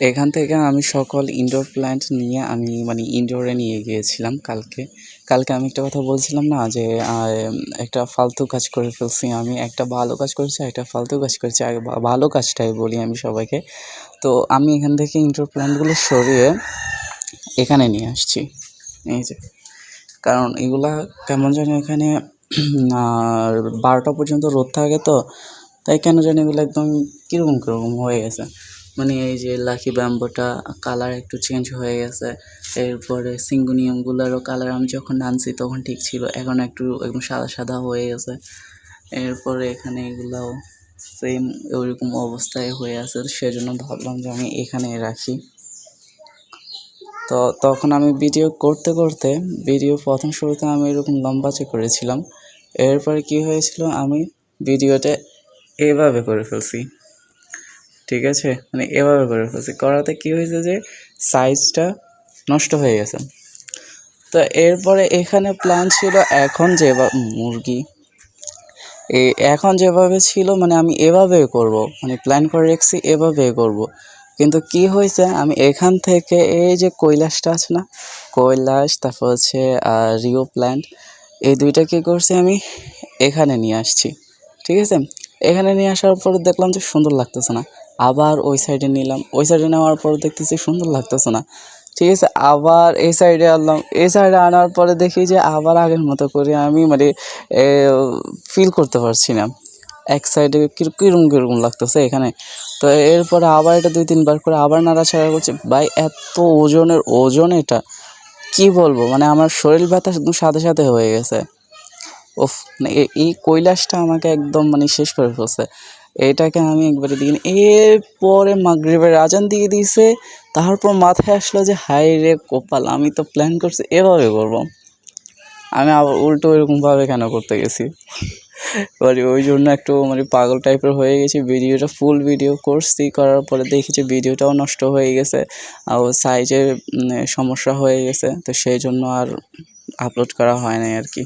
এখান থেকে আমি সকল ইনডোর প্ল্যান্ট নিয়ে আমি মানে ইনডোরে নিয়ে গিয়েছিলাম কালকে। কালকে আমি একটা কথা বলছিলাম না যে একটা ফালতু কাজ করে ফেলছি আমি। একটা ভালো কাজ করেছি একটা ফালতু কাজ করেছি। আগে ভালো কাজটাই বলি আমি সবাইকে। তো আমি এখান থেকে ইনডোর প্ল্যান্টগুলো সরিয়ে এখানে নিয়ে আসছি। এই যে। কারণ এগুলা কেমন জানি এখানে বারোটা পর্যন্ত রোদ থাকে তো, তাই কেন জানি এগুলো একদম কীরকম কীরকম হয়ে গেছে। মানে এই যে লাকি ব্যাম্বোটা কালার একটু চেঞ্জ হয়ে গেছে। এরপরে সিঙ্গুনিয়ামগুলোরও কালার আমি যখন আনছি তখন ঠিক ছিল, এখন একটু একদম সাদা সাদা হয়ে গেছে। এরপরে এখানে এগুলাও সেম ওইরকম অবস্থায় হয়ে আছে সেজন্য ভাবলাম যে আমি এখানে রাখি। তো তখন আমি ভিডিও করতে করতে ভিডিও প্রথম শুরুতে আমি এরকম লম্বাচে করেছিলাম। এরপরে কি হয়েছিল, আমি ভিডিওটা এভাবে করে ফেলছি। ঠিক আছে? মানে এভাবে করে ফেলছি। করাতে কি হয়েছে যে সাইজটা নষ্ট হয়ে গেছে। তো এরপরে এখানে প্ল্যান ছিল এখন যে মুরগি। এখন যেভাবে ছিল মানে আমি এভাবে করব। মানে প্ল্যান করে রেখেছি, এভাবে করব। কিন্তু কি হয়েছে, আমি এখান থেকে এই যে কৈলাসটা আছে না? কৈলাস, তারপর হচ্ছে রিও প্ল্যান্ট এই দুইটা কী করছি আমি? এখানে নিয়ে আসছি। ঠিক আছে? এখানে নিয়ে আসার পর দেখলাম যে সুন্দর লাগতেছে না। আবার ওই সাইডে নিলাম। ওই সাইডে নেওয়ার পর দেখতেছি সুন্দর লাগতেছে না। ঠিক আছে, আবার এই সাইডে আনলাম। এই সাইডে আনার পরে দেখি যে আবার আগের মতো করে আমি মানে ফিল করতে পারছি না। এক সাইডে কীরকম কীরকম লাগতেছে এখানে। তো এরপরে আবার এটা দুই, তিনবার করে আবার নাড়াচাড়া করছে। ভাই, এত ওজনের ওজন এটা। কি বলব? মানে আমার শরীর ব্যথা একদম সাথে সাথে হয়ে গেছে। ওফ মানে এই কৈলাসটা আমাকে একদম মানে শেষ করে ফেলছে। এটাকে আমি একবারে দিই এরপরে মাগরিবের আজান দিয়ে দিয়েছে, তারপর মাথায় আসলো যে হাই রে কপাল, আমি তো প্ল্যান করছি, এভাবে করব। আমি আবার উল্টো এরকমভাবে কেন করতে গেছি? এবারে ওই জন্য একটু মানে পাগল টাইপের হয়ে গেছি। ভিডিওটা ফুল ভিডিও করছি, করার পরে দেখি যে ভিডিওটাও নষ্ট হয়ে গেছে, আর সাইজের সমস্যা হয়ে গেছে, তো সেই জন্য আর আপলোড করা হয় নাই আর কি।